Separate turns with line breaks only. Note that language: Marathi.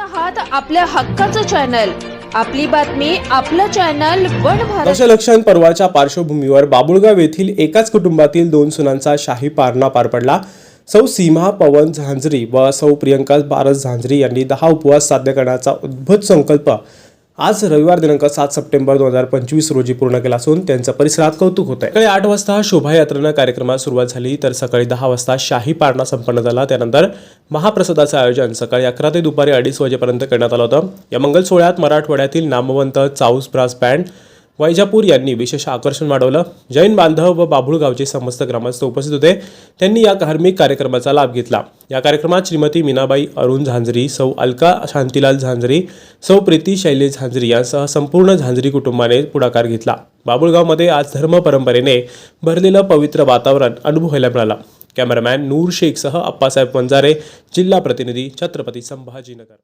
आहात आपल्या हक्काचं चॅनल. आपली बातमी आपलं चॅनल वन
दशलक्षण पर्वाच्या पार्श्वभूमीवर बाबुळगाव येथील एकाच कुटुंबातील दोन सुनांचा शाही पारणा पार पडला. सौ सीमा पवन झांझरी व सौ प्रियंका बारस झांझरी यांनी दहा उपवास साध्य करण्याचा उद्भूत संकल्प आज रविवार दिनांक सात सप्टेंबर दोन हजार पंचवीस रोजी पूर्ण केला असून त्यांचं परिसरात कौतुक होत आहे सकाळी आठ वाजता शोभायात्रेनं कार्यक्रमात सुरुवात झाली तर सकाळी दहा वाजता शाही पारणा संपन्न झाला. त्यानंतर महाप्रसादाचं आयोजन सकाळी अकरा ते दुपारी अडीच वाजेपर्यंत करण्यात आलं होतं. या मंगल सोहळ्यात मराठवाड्यातील नामवंत चाऊस ब्रास बँड वैजापूर यांनी विशेष आकर्षण वाढवलं. जैन बांधव व बाभुळगावचे समस्त ग्रामस्थ उपस्थित होते. त्यांनी या धार्मिक कार्यक्रमाचा लाभ घेतला. या कार्यक्रमात श्रीमती मीनाबाई अरुण झांझरी सौ अलका शांतीलाल झांझरी सौ प्रीती शैलेश झांझरी यांसह संपूर्ण झांझरी कुटुंबाने पुढाकार घेतला. बाबुळगावमध्ये आज धर्म परंपरेने भरलेलं पवित्र वातावरण अनुभवायला मिळालं. कॅमेरामॅन नूर शेखसह अप्पासाहेब वंजारे जिल्हा प्रतिनिधी छत्रपती संभाजीनगर.